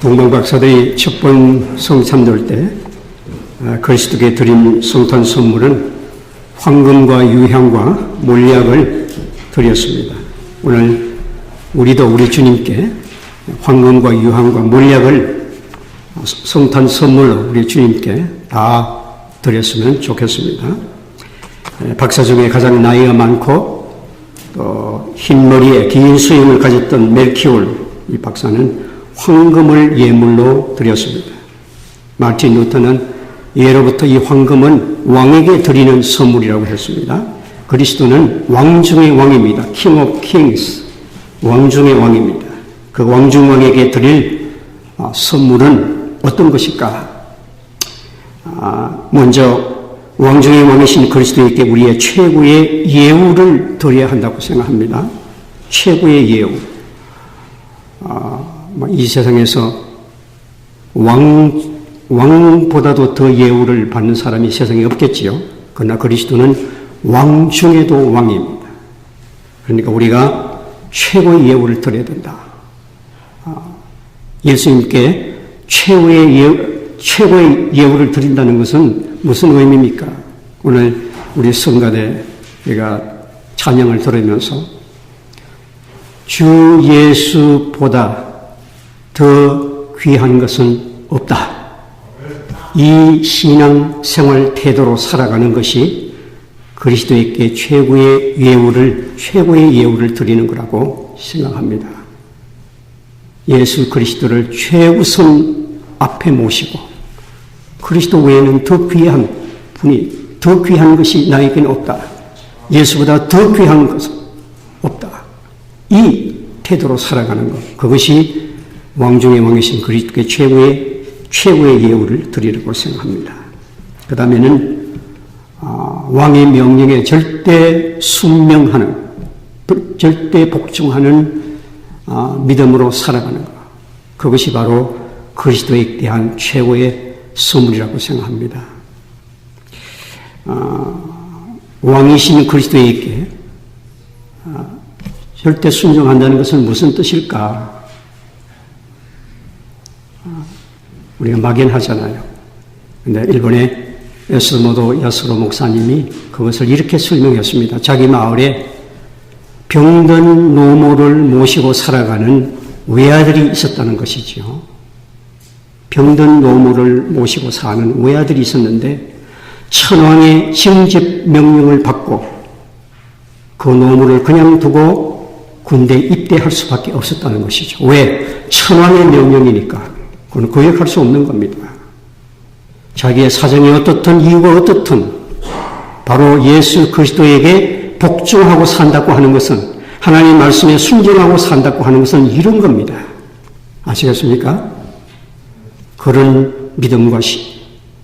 동방박사들이 첫번 성참될 때 아, 그리스도께 드린 성탄 선물은 황금과 유향과 몰약을 드렸습니다. 오늘 우리도 우리 주님께 황금과 유향과 몰약을 성탄 선물로 우리 주님께 다 드렸으면 좋겠습니다. 에, 박사 중에 가장 나이가 많고 또 흰머리에 긴 수염을 가졌던 멜키올 이 박사는 황금을 예물로 드렸습니다. 마틴 루터는 예로부터 이 황금은 왕에게 드리는 선물이라고 했습니다. 그리스도는 왕 중의 왕입니다. King of Kings. 왕 중의 왕입니다. 그 왕중 왕에게 드릴 아, 선물은 어떤 것일까? 아, 먼저 왕 중의 왕이신 그리스도에게 우리의 최고의 예우를 드려야 한다고 생각합니다. 최고의 예우. 아, 뭐 이 세상에서 왕, 왕보다도 더 예우를 받는 사람이 세상에 없겠지요. 그러나 그리스도는 왕 중에도 왕입니다. 그러니까 우리가 최고의 예우를 드려야 된다. 아, 예수님께 최고의 예우, 최고의 예우를 드린다는 것은 무슨 의미입니까? 오늘 우리 성가대 우리가 찬양을 들으면서 주 예수보다 더 귀한 것은 없다. 이 신앙 생활 태도로 살아가는 것이 그리스도에게 최고의 예우를, 최고의 예우를 드리는 거라고 생각합니다. 예수 그리스도를 최우선 앞에 모시고 그리스도 외에는 더 귀한 분이, 더 귀한 것이 나에게는 없다. 예수보다 더 귀한 것은 없다. 이 태도로 살아가는 것. 그것이 왕중의 왕이신 그리스도의 최고의, 최고의 예우를 드리려고 생각합니다. 그 다음에는, 아, 왕의 명령에 절대 순명하는, 절대 복종하는 아, 믿음으로 살아가는 것. 그것이 바로 그리스도에 대한 최고의 선물이라고 생각합니다. 아, 왕이신 그리스도에게 아, 절대 순종한다는 것은 무슨 뜻일까? 아, 우리가 막연하잖아요. 근데 일본의 에스모도 야스로 목사님이 그것을 이렇게 설명했습니다. 자기 마을에 병든 노모를 모시고 살아가는 외아들이 있었다는 것이지요. 병든 노모를 모시고 사는 외아들이 있었는데 천왕의 징집 명령을 받고 그 노무를 그냥 두고 군대에 입대할 수밖에 없었다는 것이죠. 왜? 천왕의 명령이니까. 그건 거역할 수 없는 겁니다. 자기의 사정이 어떻든 이유가 어떻든 바로 예수 그리스도에게 복종하고 산다고 하는 것은 하나님 말씀에 순종하고 산다고 하는 것은 이런 겁니다. 아시겠습니까? 그런 믿음과 시,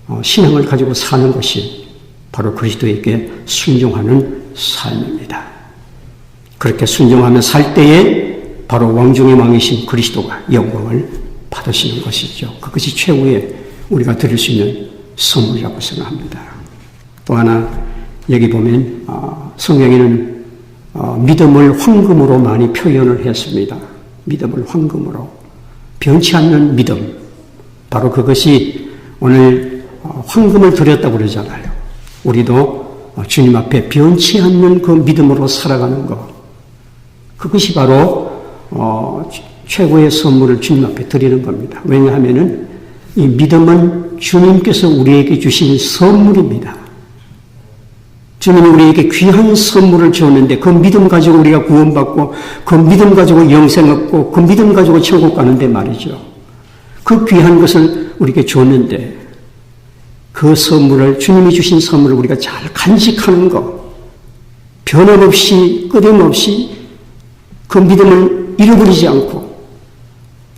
어, 신앙을 가지고 사는 것이 바로 그리스도에게 순종하는 삶입니다. 그렇게 순종하며 살 때에 바로 왕중의 왕이신 그리스도가 영광을 받으시는 것이죠. 그것이 최후의 우리가 드릴 수 있는 선물이라고 생각합니다. 또 하나 여기 보면 어, 성경에는 어, 믿음을 황금으로 많이 표현을 했습니다. 믿음을 황금으로 변치 않는 믿음 바로 그것이 오늘 어, 황금을 드렸다고 그러잖아요. 우리도 주님 앞에 변치 않는 그 믿음으로 살아가는 것 그것이 바로 최고의 선물을 주님 앞에 드리는 겁니다. 왜냐하면은 이 믿음은 주님께서 우리에게 주신 선물입니다. 주님은 우리에게 귀한 선물을 주었는데 그 믿음 가지고 우리가 구원받고 그 믿음 가지고 영생 얻고 그 믿음 가지고 천국 가는데 말이죠. 그 귀한 것을 우리에게 줬는데 그 선물을 주님이 주신 선물을 우리가 잘 간직하는 것 변함없이 끄림없이 그 믿음을 잃어버리지 않고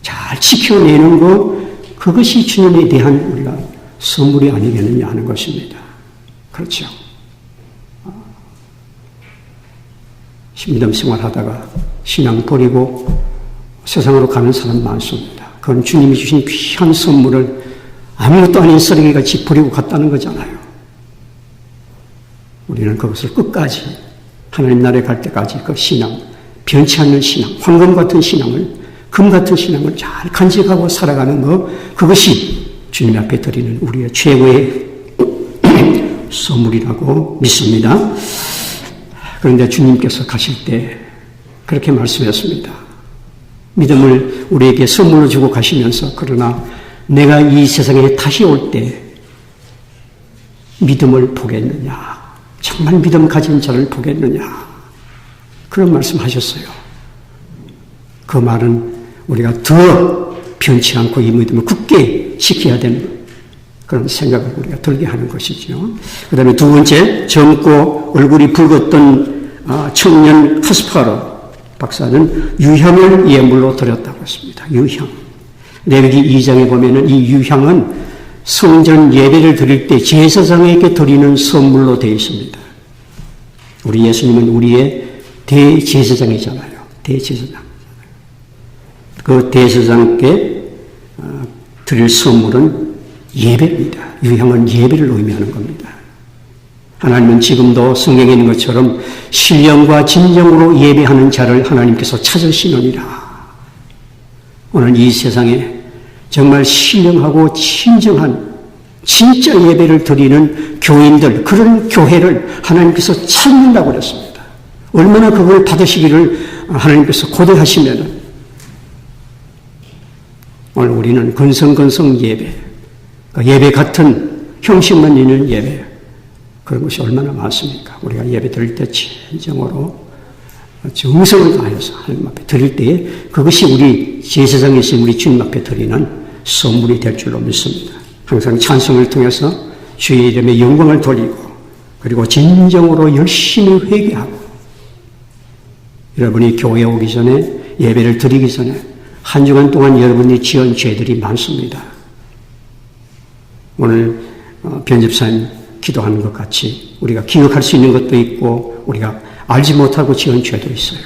잘 지켜내는 것 그것이 주님에 대한 우리가 선물이 아니겠느냐 하는 것입니다. 그렇죠. 믿음 생활하다가 신앙 버리고 세상으로 가는 사람 많습니다. 그건 주님이 주신 귀한 선물을 아무것도 아닌 쓰레기같이 버리고 갔다는 거잖아요. 우리는 그것을 끝까지 하나님 나라에 갈 때까지 그 신앙, 변치 않는 신앙, 황금 같은 신앙을 그 금 같은 신앙을 잘 간직하고 살아가는 것, 그것이 주님 앞에 드리는 우리의 최고의 선물이라고 믿습니다. 그런데 주님께서 가실 때 그렇게 말씀했습니다. 믿음을 우리에게 선물로 주고 가시면서 그러나 내가 이 세상에 다시 올 때 믿음을 보겠느냐? 정말 믿음 가진 자를 보겠느냐? 그런 말씀 하셨어요. 그 말은 우리가 더 변치 않고 이 믿음을 굳게 지켜야 되는 그런 생각을 우리가 들게 하는 것이죠. 그 다음에 두 번째, 젊고 얼굴이 붉었던 아, 청년 카스파르 박사는 유향을 예물로 드렸다고 했습니다. 유향. 레위기 2장에 보면은 이 유향은 성전 예배를 드릴 때 제사장에게 드리는 선물로 되어 있습니다. 우리 예수님은 우리의 대제사장이잖아요. 대제사장. 그 대제사장께 어, 드릴 선물은 예배입니다. 유향은 예배를 의미하는 겁니다. 하나님은 지금도 성경에 있는 것처럼 신령과 진정으로 예배하는 자를 하나님께서 찾으시느니라. 오늘 이 세상에 정말 신령하고 진정한 진짜 예배를 드리는 교인들, 그런 교회를 하나님께서 찾는다고 그랬습니다. 얼마나 그걸 받으시기를 하나님께서 고대하시면 오늘 우리는 건성건성 예배, 그 예배 같은 형식만 있는 예배, 그런 것이 얼마나 많습니까? 우리가 예배 드릴 때 진정으로 정성을 다해서 하나님 앞에 드릴 때에 그것이 우리 있신 우리 주님 앞에 드리는 선물이 될 줄로 믿습니다. 항상 찬송을 통해서 주의 이름에 영광을 돌리고 그리고 진정으로 열심히 회개하고 여러분이 교회 오기 전에 예배를 드리기 전에 한 주간 동안 여러분이 지은 죄들이 많습니다. 오늘 어, 변집사님 기도하는 것 같이 우리가 기억할 수 있는 것도 있고 우리가 알지 못하고 지은 죄도 있어요.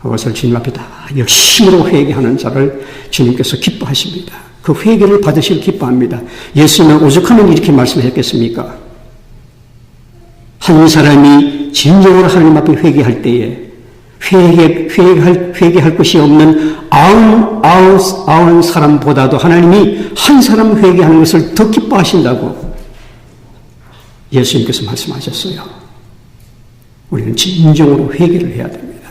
그것을 주님 앞에 다 열심으로 회개하는 자를 주님께서 기뻐하십니다. 그 회개를 받으실 기뻐합니다. 예수님은 오죽하면 이렇게 말씀하셨겠습니까? 한 사람이 진정으로 하나님 앞에 회개할 때에 회개, 회개할, 회개할 것이 없는 아흔, 아흔, 아흔 사람보다도 하나님이 한 사람 회개하는 것을 더 기뻐하신다고 예수님께서 말씀하셨어요. 우리는 진정으로 회개를 해야 됩니다.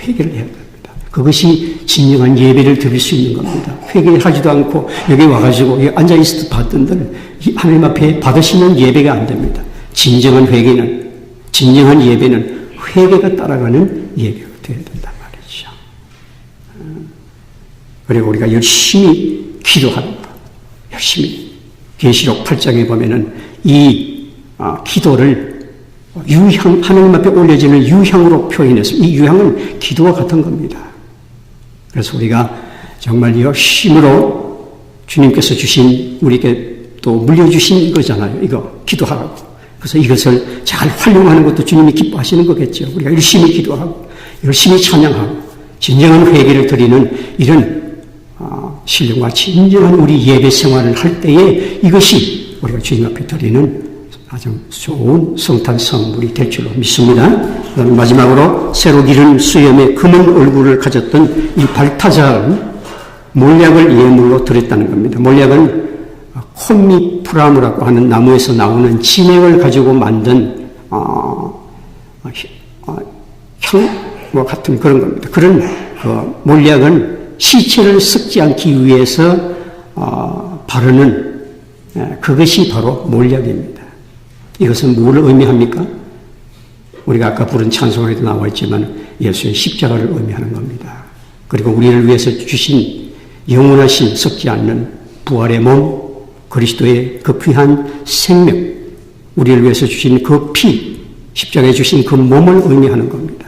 회개를 해야 됩니다. 그것이 진정한 예배를 드릴 수 있는 겁니다. 회개하지도 않고 여기 와가지고 여기 앉아있어도 받던들 하나님 앞에 받으시는 예배가 안 됩니다. 진정한 회개는, 진정한 예배는 회개가 따라가는 예배가 되어야 된단 말이죠. 그리고 우리가 열심히 기도하는 것, 열심히 계시록 8장에 보면은 이 아, 기도를 유향 하나님 앞에 올려지는 유향으로 표현했습니다. 이 유향은 기도와 같은 겁니다. 그래서 우리가 정말 열심으로 주님께서 주신 우리에게 또 물려주신 거잖아요. 이거 기도하라고. 그래서 이것을 잘 활용하는 것도 주님이 기뻐하시는 거겠죠. 우리가 열심히 기도하고 열심히 찬양하고 진정한 회개를 드리는 이런 어, 신령과 진정한 우리 예배 생활을 할 때에 이것이 우리가 주님 앞에 드리는 아주 좋은 성탄 선물이 될 줄로 믿습니다. 마지막으로 새로 기른 수염의 금은 얼굴을 가졌던 이 발타자는 몰약을 예물로 드렸다는 겁니다. 몰약은 콤미프라무라고 하는 나무에서 나오는 진액을 가지고 만든 어, 어, 향과 같은 그런 겁니다. 그런 그 몰약은 시체를 썩지 않기 위해서 어, 바르는 예, 그것이 바로 몰약입니다. 이것은 무엇을 의미합니까? 우리가 아까 부른 찬송에도 나와 있지만 예수의 십자가를 의미하는 겁니다. 그리고 우리를 위해서 주신 영원하신 썩지 않는 부활의 몸, 그리스도의 그 귀한 생명, 우리를 위해서 주신 그 피, 십자가에 주신 그 몸을 의미하는 겁니다.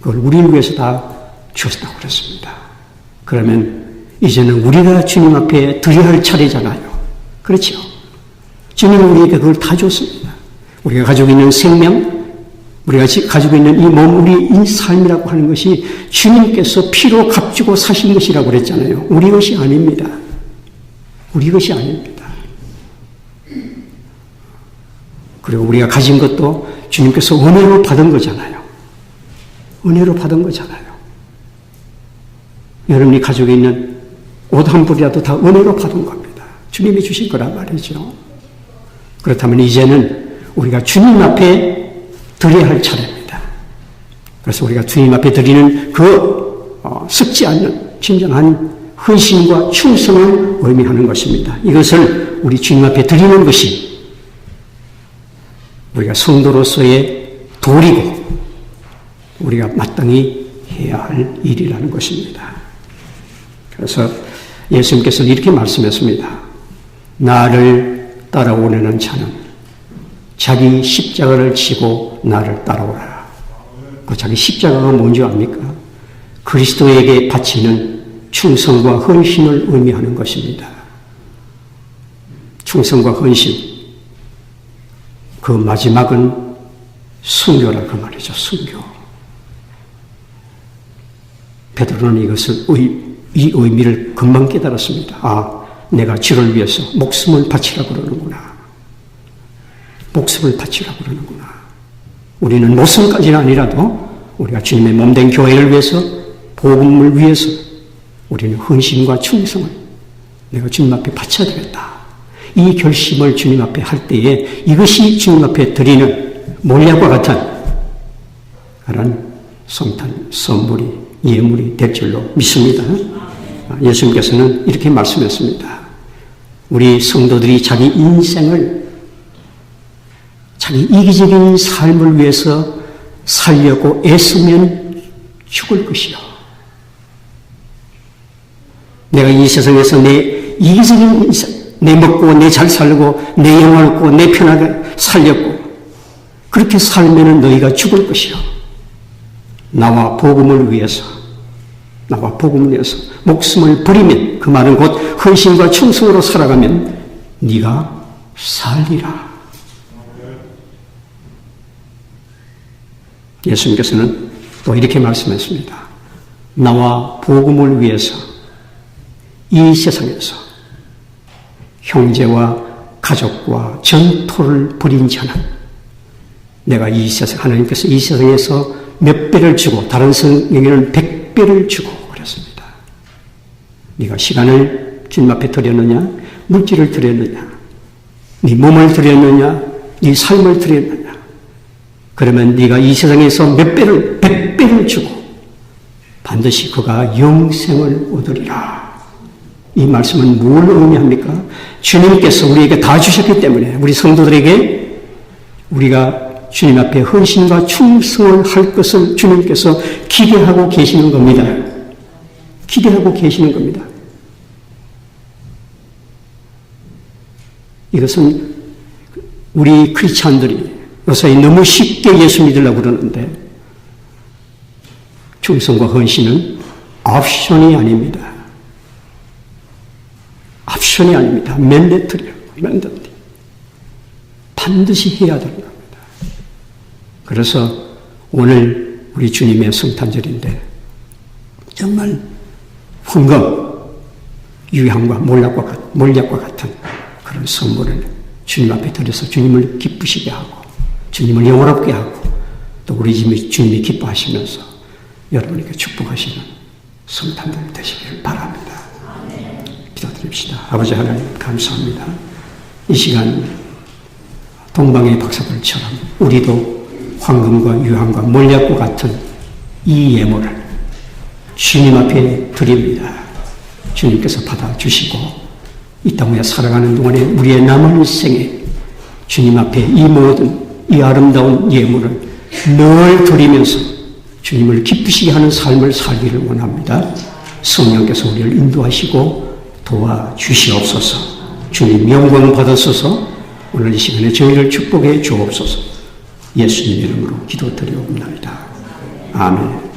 그걸 우리를 위해서 다 주었다고 그랬습니다. 그러면 이제는 우리가 주님 앞에 드려야 할 차례잖아요. 그렇죠? 주님은 우리에게 그걸 다 줬습니다. 우리가 가지고 있는 생명, 우리가 가지고 있는 이 몸, 우리 이 삶이라고 하는 것이 주님께서 피로 값주고 사신 것이라고 그랬잖아요. 우리 것이 아닙니다. 우리 것이 아닙니다. 그리고 우리가 가진 것도 주님께서 은혜로 받은 거잖아요. 은혜로 받은 거잖아요. 여러분이 가지고 있는 옷 한 벌이라도 다 은혜로 받은 겁니다. 주님이 주신 거란 말이죠. 그렇다면 이제는 우리가 주님 앞에 드려야 할 차례입니다. 그래서 우리가 주님 앞에 드리는 그 어, 썩지 않는 진정한 헌신과 충성을 의미하는 것입니다. 이것을 우리 주님 앞에 드리는 것이 우리가 성도로서의 도리고 우리가 마땅히 해야 할 일이라는 것입니다. 그래서 예수님께서는 이렇게 말씀했습니다. 나를 따라오려는 자는 자기 십자가를 지고 나를 따라오라. 그 자기 십자가가 뭔지 압니까? 그리스도에게 바치는 충성과 헌신을 의미하는 것입니다. 충성과 헌신. 그 마지막은 순교라 그 말이죠. 순교. 베드로는 이것을 의, 이 의미를 금방 깨달았습니다. 아, 내가 주를 위해서 목숨을 바치라 그러는구나. 목숨을 바치라 그러는구나. 우리는 목숨까지는 아니라도 우리가 주님의 몸된 교회를 위해서 복음을 위해서 우리는 헌신과 충성을 내가 주님 앞에 바쳐야 되겠다. 이 결심을 주님 앞에 할 때에 이것이 주님 앞에 드리는 몰약과 같은 그런 성탄 선물이 예물이 될 줄로 믿습니다. 예수님께서는 이렇게 말씀했습니다. 우리 성도들이 자기 인생을 자기 이기적인 삶을 위해서 살려고 애쓰면 죽을 것이요. 내가 이 세상에서 내 이기적인 인생, 내 먹고 내 잘 살고 내 영혼을 얻고 내 편하게 살렸고 그렇게 살면은 너희가 죽을 것이요. 나와 복음을 위해서 나와 복음을 위해서 목숨을 버리면 그 말은 곧 헌신과 충성으로 살아가면 네가 살리라. 예수님께서는 또 이렇게 말씀했습니다. 나와 복음을 위해서 이 세상에서 형제와 가족과 전토를 벌인 자는 내가 이 세상, 하나님께서 이 세상에서 몇 배를 주고 다른 성경에는 백 배를 주고 그랬습니다. 네가 시간을 주님 앞에 드렸느냐, 물질을 드렸느냐, 네 몸을 드렸느냐, 네 삶을 드렸느냐. 그러면 네가 이 세상에서 몇 배를, 백 배를 주고 반드시 그가 영생을 얻으리라. 이 말씀은 뭘 의미합니까? 주님께서 우리에게 다 주셨기 때문에 우리 성도들에게 우리가 주님 앞에 헌신과 충성을 할 것을 주님께서 기대하고 계시는 겁니다. 기대하고 계시는 겁니다. 이것은 우리 크리스찬들이 요새 너무 쉽게 예수 믿으려고 그러는데 충성과 헌신은 옵션이 아닙니다. 옵션이 아닙니다. 맨데트리요. 맨데트 반드시 해야 되는 겁니다. 그래서 오늘 우리 주님의 성탄절인데 정말 황금, 유향과 몰약과, 몰약과 같은 그런 선물을 주님 앞에 드려서 주님을 기쁘시게 하고 주님을 영원롭게 하고 또 우리 집이 주님이 기뻐하시면서 여러분에게 축복하시는 성탄절 되시길 바랍니다. 기도드립시다. 아버지 하나님 감사합니다. 이 시간 동방의 박사들처럼 우리도 황금과 유황과 몰약과 같은 이 예물을 주님 앞에 드립니다. 주님께서 받아주시고 이 땅에 살아가는 동안에 우리의 남은 생에 주님 앞에 이 모든 이 아름다운 예물을 늘 드리면서 주님을 기쁘시게 하는 삶을 살기를 원합니다. 성령께서 우리를 인도하시고 도와주시옵소서. 주님 영광 받으소서. 오늘 이 시간에 저희를 축복해 주옵소서. 예수님 이름으로 기도드리옵나이다. 아멘.